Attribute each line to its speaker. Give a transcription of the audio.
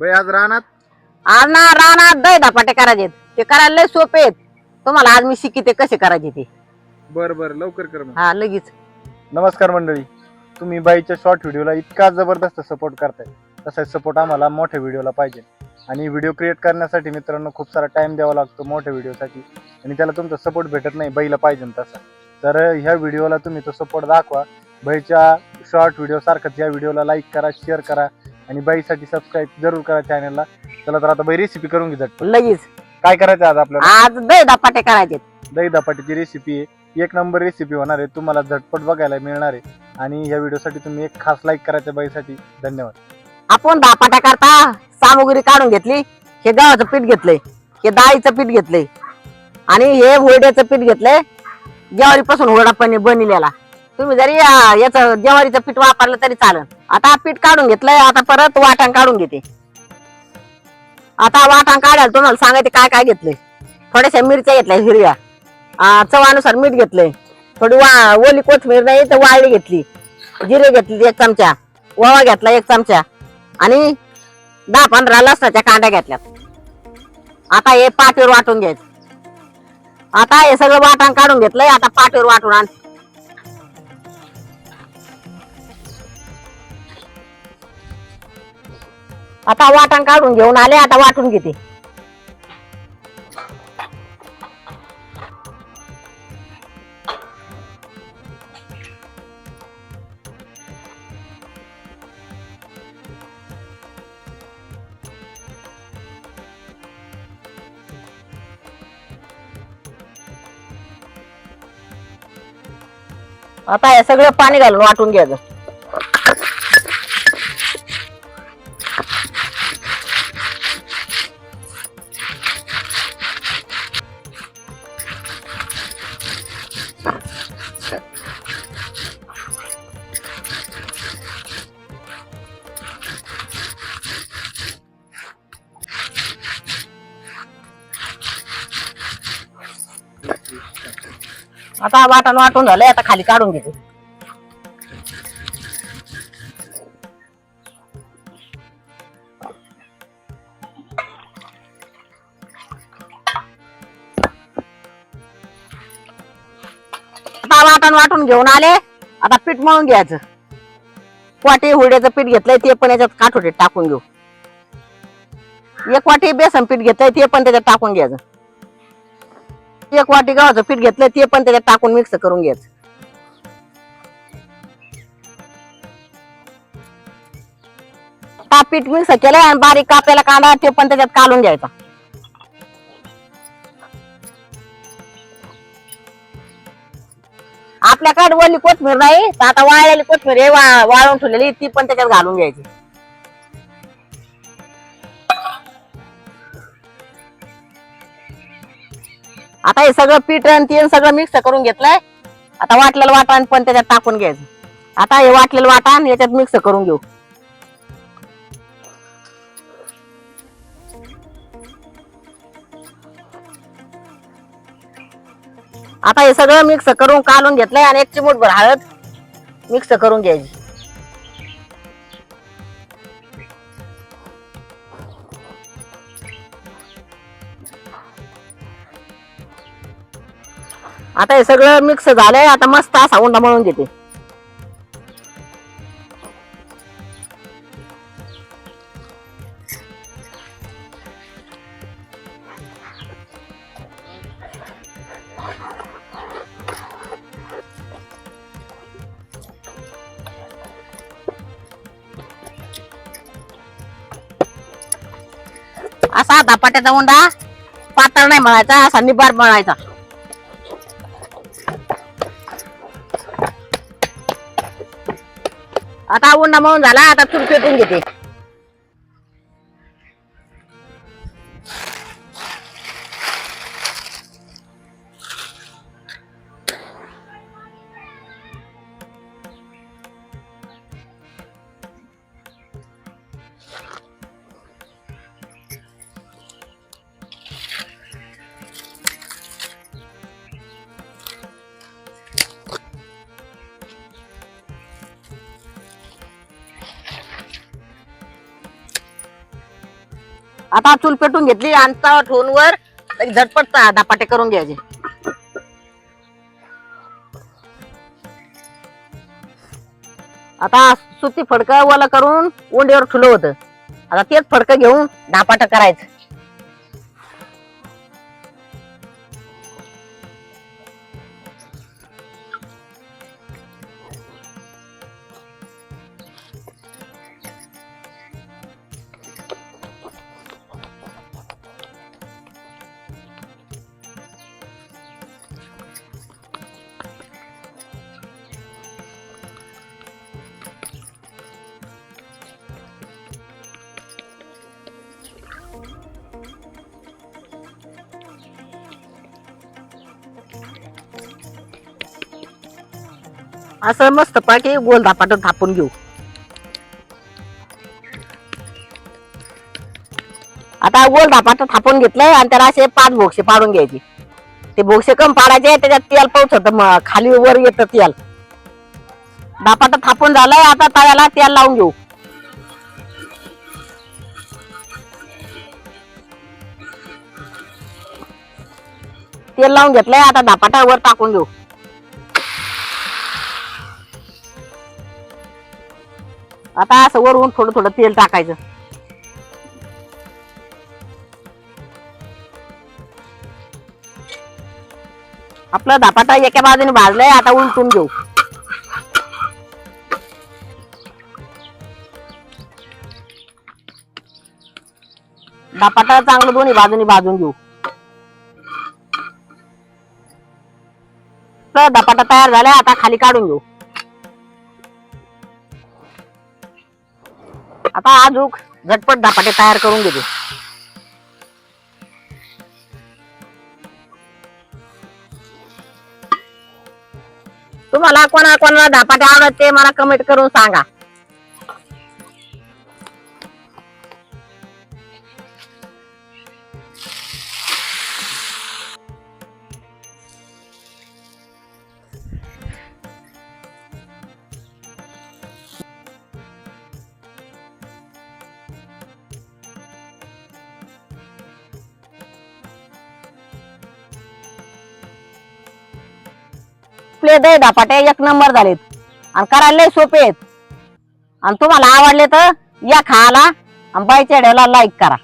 Speaker 1: बाई आज रानात?
Speaker 2: आज ना रानात दही धपाटे करायचे ते करायला लय सोपे आहेत. तुम्हाला आज मी शिकिते कसे करायचे ते.
Speaker 1: बर बर लवकर कर मग.
Speaker 2: हा लगेच.
Speaker 1: नमस्कार मंडळी. तुम्ही बाईच्या शॉर्ट व्हिडिओला इतका जबरदस्त सपोर्ट करताय. तसाच सपोर्ट आम्हाला मोठ्या व्हिडिओला पाहिजे. आणि व्हिडिओ क्रिएट करण्यासाठी मित्रांनो खूप सारा टाइम द्यावा लागतो मोठ्या व्हिडिओसाठी आणि त्याला तुमचा सपोर्ट भेटत नाही बाईला पाहिजे तसा. तर ह्या व्हिडिओला तुम्ही तो सपोर्ट दाखवा. बाईच्या शॉर्ट व्हिडिओ सारखंच या व्हिडिओला लाईक करा शेअर करा. आणि बाईसाठी सबस्क्राईब जरूर करा चॅनलला चला तर आता बाई रेसिपी करून घे झटपट.
Speaker 2: लगेच.
Speaker 1: काय करायचं आज आपल्याला?
Speaker 2: आज दही धपाटे करायचे
Speaker 1: दही धपाटीची रेसिपी आहे. एक नंबर रेसिपी होणार आहे. तुम्हाला झटपट बघायला मिळणार आहे. आणि या व्हिडिओसाठी तुम्ही एक खास लाईक करायच्या बाईसाठी. धन्यवाद.
Speaker 2: आपण धपाटा करता. सामुग्री काढून घेतली. हे गव्हाचं पीठ घेतलंय. हे डाळीचं पीठ घेतलंय. आणि हे हुरड्याचं पीठ घेतलंय. ज्वारीपासून हुरडा पण बनलेला. तुम्ही जरी अं, याचं ज्वारीचं पीठ वापरलं तरी चालेल. आता पीठ काढून घेतलंय आता परत वाटण काढून घेते. आता वाटण काढायला तुम्हाला सांगायचे काय काय घेतलंय. थोड्याशा मिरच्या घेतल्या हिरव्या. चवानुसार मीठ घेतलंय. थोडी वा ओली कोथमीर नाही तर वाळली घेतली. जिरे घेतली एक चमचा. ओवा घेतला एक चमचा. आणि दहा पंधरा लसणाच्या कांड्या घेतल्यात. आता हे पाटीवर वाटून घ्यायचं. आता हे सगळं वाटण काढून घेतलंय आता पाटीवर वाटून आण. आता वाटण काढून घेऊन आले आता वाटून घेते. आता हे सगळं पाणी घालून वाटून घ्यायचं. आता वाटण वाटून झालंय आता खाली काढून घेते. आता वाटण वाटून घेऊन आले आता पीठ मळून घ्यायचं. वाटी हुरड्याचं पीठ घेतलंय ते पण याच्यात काठोटीत टाकून घेऊ. एक वाटी बेसन पीठ घेतलंय ते पण त्याच्यात टाकून घ्यायचं. एक वाटी गव्हाचं पीठ घेतलं ते पण त्याच्यात टाकून मिक्स करून घ्यायचं पीठ मिक्स केलंय आणि बारीक कापलेला कांदा ते पण त्याच्यात काढून घ्यायचा. आपल्याकडे वली कोथमीर नाही तर आता वाळलेली कोथमीर आहे वा- वाळून ठेवलेली ती पण त्याच्यात घालून घ्यायची. आता हे सगळं पीठ आणि तेल सगळं मिक्स करून घेतलंय. आता वाटलेलं वाटाण पण त्याच्यात टाकून घ्यायचं. आता हे वाटलेलं वाटाण याच्यात मिक्स करून घेऊ. आता हे सगळं मिक्स करून काढून घेतलंय आणि एक चिमूटभर हळद मिक्स करून घ्यायची. आता हे सगळं मिक्स झालंय आता मस्त असा उंडा म्हणून घेते. असा धपाट्याचा उंडा पातळ नाही म्हणायचा असा निबार म्हणायचा आता उंडा म्हणून झाला आता चूल पेटून घेते. आता चूल पेटून घेतली आणि तवा ठेवून वर झटपट ता- धपाटे करून घ्यायचे. आता सुती फडकं ओला करून ओंडीवर ठुलं होतं. आता तेच फडकं घेऊन धापाट करायचं. असं मस्त पाकी गोल धापाटून थापून घेऊ. आता गोल धापाट थापून घेतलंय आणि त्याला असे पाच भोक्षे पाडून घ्यायचे. ते भोक्षे कम पाडायचे त्याच्यात तेल पोचत खाली वर येतं तेल. धापाट थापून झालंय आता तव्याला तेल लावून घेऊ. तेल लावून घेतलंय आता धापाटा वर टाकून घेऊ आता असं वरून थोडं थोडं तेल टाकायचं. आपलं धपाटा एका बाजूने भाजलंय आता उलटून घेऊ. धपाटा चांगलं दोन्ही बाजूनी भाजून घेऊ. आपला धपाटा तयार झालाय आता खाली काढून घेऊ. आता आजूक झटपट धपाटे तयार करून घेते. तुम्हाला कोणा कोणाला धपाटे आवडत ते मला कमेंट करून सांगा. आपले दही धपाटे एक नंबर झालेत. आणि करायला लय सोपे आहेत. आणि तुम्हाला आवडले तर या खायला आणि बाईच्या लाईक करा.